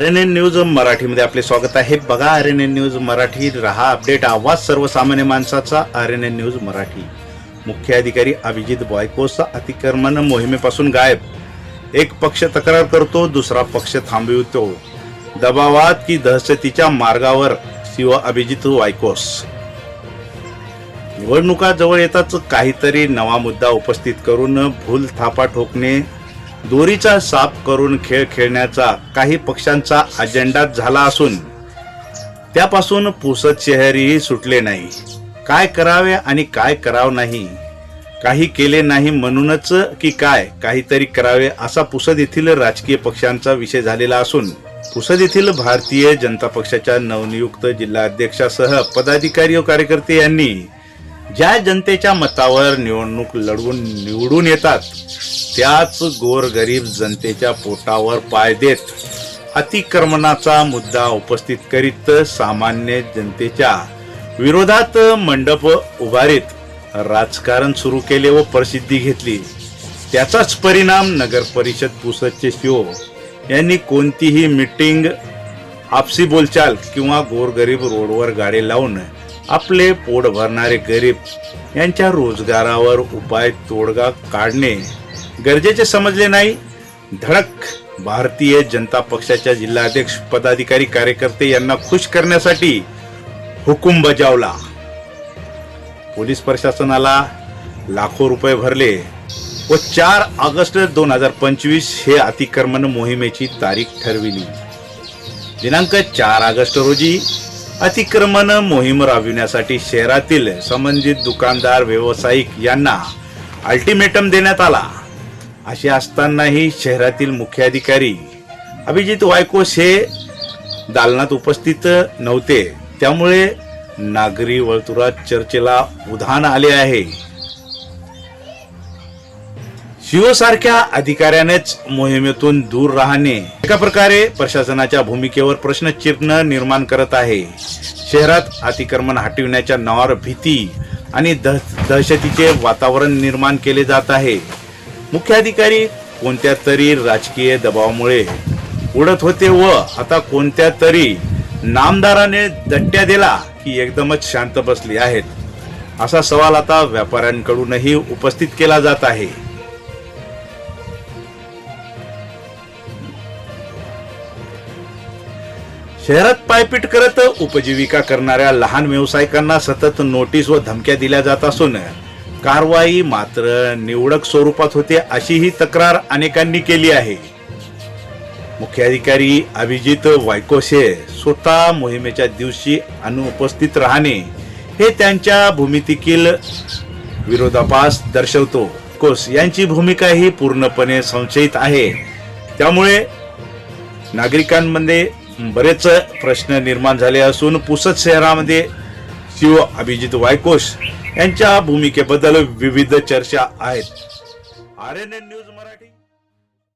N N news मराठीमध्ये आपले स्वागत आहे. बघा R N N news Marathi रहा अपडेट आवाज सर्वसामान्य माणसाचा R N N news Marathi. मुख्य अधिकारी अभिजित बॉयकोचा अतिक्रमण मोहिमेपासून गायब. एक पक्ष तक्रार करतो दुसरा पक्ष थांबवितो. दबावात की दहशतीच्या मार्गावर शिव अभिजित वायकोस निवडणुका जवळ येताच काहीतरी नवा मुद्दा उपस्थित करून भूल थापा ठोकणे दोरीचा साप करून खेळ खेळण्याचा काही पक्षांचा अजेंडा झाला असून त्यापासून पुसत शहरीही सुटले नाही. काय करावे आणि काय करावं नाही. काही केले नाही म्हणूनच की काय काहीतरी करावे असा पुसद येथील राजकीय पक्षांचा विषय झालेला असून पुसद येथील भारतीय जनता पक्षाच्या नवनियुक्त जिल्हाध्यक्षासह पदाधिकारी व कार्यकर्ते यांनी ज्या जनतेच्या मतावर निवडणूक लढवून निवडून येतात त्याच गोरगरीब जनतेच्या पोटावर पाय देत अतिक्रमणाचा मुद्दा उपस्थित करीत सामान्य जनतेच्या विरोधात मंडप उभारीत राजकारण सुरू केले व प्रसिद्धी घेतली. त्याचाच परिणाम नगर परिषद पुसदचे शिव यांनी कोणतीही मिटिंग आपसी बोलचाल किंवा गोरगरीब रोडवर गाडी लावून आपले पोट भरणारे गरीब यांच्या रोजगारावर उपाय तोडगा काढणे गरजेचे समजले नाही. धडक भारतीय जनता पक्षाच्या जिल्हाध्यक्ष पदाधिकारी कार्यकर्ते यांना खुश करण्यासाठी हुकूम बजावला. पोलीस प्रशासनाला लाखो रुपये भरले व चार ऑगस्ट दोन हजार पंचवीस हे अतिक्रमण मोहिमेची तारीख ठरविली. दिनांक चार ऑगस्ट रोजी अतिक्रमण मोहीम राबविण्यासाठी शहरातील संबंधित दुकानदार व्यावसायिक यांना अल्टिमेटम देण्यात आला. असे असतानाही शहरातील मुख्याधिकारी अभिजित वायकोस हे दालनात उपस्थित नव्हते. त्यामुळे नागरी वर्तुळात चर्चेला उधाण आले आहे. शिवसारख्या अधिकाऱ्यानेच मोहिमेतून दूर राहणे एका प्रकारे प्रशासनाच्या भूमिकेवर प्रश्नचिन्ह निर्माण करत आहे. शहरात अतिक्रमण हटविण्याच्या नावावर भीती आणि दह- दहशतीचे वातावरण निर्माण केले जात आहे. मुख्याधिकारी कोणत्या तरी राजकीय दबावामुळे उडत होते व आता कोणत्या तरी नामदाराने दट्ट्या दिला की एकदमच शांत बसली आहेत? असा सवाल आता व्यापाऱ्यांकडूनही उपस्थित केला जात आहे. शहरात पायपीट करत उपजीविका करणाऱ्या लहान व्यावसायिकांना सतत नोटीस व धमक्या दिल्या जात असून कारवाई मात्र निवडक स्वरूपात होते अशी ही तक्रार अनेकांनी केली आहे. मुख्याधिकारी अभिजित वायकोसे स्वतः मोहिमेच्या दिवशी अनुपस्थित राहणे हे त्यांच्या भूमितीतील विरोधाभास दर्शवतो. कोस यांची भूमिका ही पूर्णपणे संशयित आहे. त्यामुळे नागरिकांमध्ये बरेच प्रश्न निर्माण झाले असून पुसद शहरामध्ये शिव अभिजित वायकोश यांच्या भूमिकेबद्दल विविध चर्चा आहेत. R N N news Marathi.